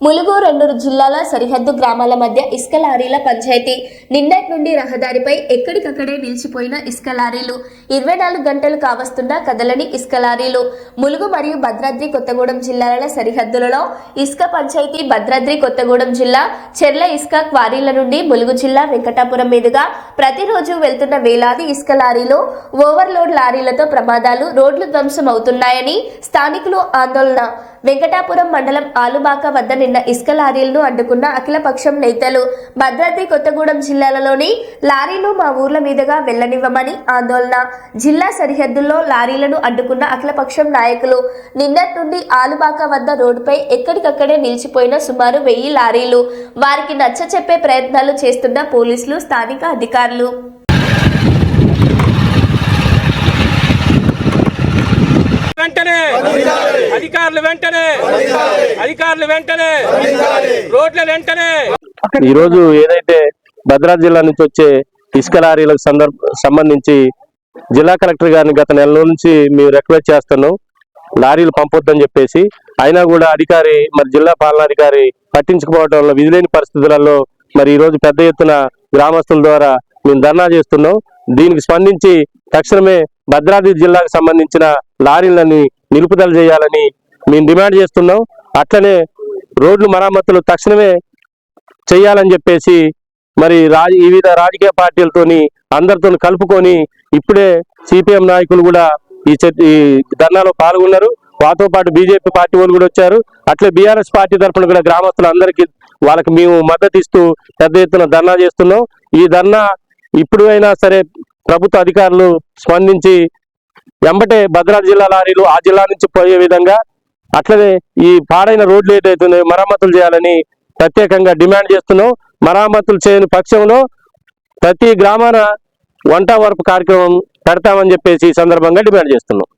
ములుగు రెండు జిల్లాల సరిహద్దు గ్రామాల మధ్య ఇసుక లారీల పంచాయతీ. నిన్నటి నుండి రహదారిపై ఎక్కడికక్కడే నిలిచిపోయిన ఇసుక లారీలు. ఇరవై నాలుగు గంటలు కావస్తున్నా కదలని ఇసుక లారీలు. ములుగు మరియు భద్రాద్రి కొత్తగూడెం జిల్లాల సరిహద్దులలో ఇసుక పంచాయతీ భద్రాద్రి కొత్తగూడెం జిల్లా చెర్ల ఇసుక క్వారీల నుండి ములుగు జిల్లా వెంకటాపురం మీదుగా ప్రతిరోజు వెళ్తున్న వేలాది ఇసుక లారీలు ఓవర్లోడ్ లారీలతో ప్రమాదాలు రోడ్లు ధ్వంసం అవుతున్నాయని స్థానికులు ఆందోళన వెంకటాపురం మండలం ఆలుబాక వద్ద నిన్న ఇసుక లారీలను అడ్డుకున్న అఖిలపక్షం నేతలు భద్రాద్రి కొత్తగూడెం జిల్లాలలోని లారీలు మా ఊర్ల మీదుగా వెళ్ళనివ్వమని ఆందోళన. జిల్లా సరిహద్దుల్లో లారీలను అడ్డుకున్న అఖిలపక్షం నాయకులు నిన్నటి నుండి ఆలుబాక వద్ద రోడ్డుపై ఎక్కడికక్కడే నిలిచిపోయిన సుమారు వెయ్యి లారీలు. వారికి నచ్చ చెప్పే ప్రయత్నాలు చేస్తున్న పోలీసులు స్థానిక అధికారులు. వెంటనే అధికారులు వెంటనే! అధికారులు వెంటనే! రోడ్ల వెంటనే! ఈ రోజు ఏదైతే భద్రాద్రి జిల్లా నుంచి వచ్చే ఇసుక లారీలకు సంబంధించి జిల్లా కలెక్టర్ గారిని గత నెల నుంచి మేము రిక్వెస్ట్ చేస్తున్నాం. లారీలు పంపొద్దని చెప్పేసి అయినా కూడా అధికారి మరి జిల్లా పాలనాధికారి పట్టించుకోవడం వల్ల విధులేని పరిస్థితులలో మరి ఈరోజు పెద్ద ఎత్తున గ్రామస్తుల ద్వారా మేము ధర్నా చేస్తున్నాం. దీనికి స్పందించి తక్షణమే భద్రాద్రి జిల్లాకు సంబంధించిన లారీలని నిలుపుదల చేయాలని మేము డిమాండ్ చేస్తున్నాం. అట్లనే రోడ్లు మరమ్మతులు తక్షణమే చేయాలని చెప్పేసి మరి రాజ వివిధ రాజకీయ పార్టీలతోని అందరితో కలుపుకొని ఇప్పుడే సిపిఎం నాయకులు కూడా ఈ ఈ ధర్నాలో పాల్గొన్నారు. వాతో పాటు బీజేపీ పార్టీ వాళ్ళు కూడా వచ్చారు. అట్లే బీఆర్ఎస్ పార్టీ తరఫున కూడా గ్రామస్తులందరికీ వాళ్ళకి మేము మద్దతు ఇస్తూ పెద్ద ఎత్తున ధర్నా చేస్తున్నాం. ఈ ధర్నా ఇప్పుడు అయినా సరే ప్రభుత్వ అధికారులు స్పందించి వెంబటే భద్రాద్రి జిల్లా లారీలు ఆ జిల్లా నుంచి పోయే విధంగా అట్లనే ఈ పాడైన రోడ్లు ఏదైతుందో మరమ్మతులు చేయాలని ప్రత్యేకంగా డిమాండ్ చేస్తున్నాం. మరమ్మతులు చేయని పక్షంలో ప్రతి గ్రామాన వంట వరపు కార్యక్రమం పెడతామని చెప్పేసి ఈ సందర్భంగా డిమాండ్ చేస్తున్నాం.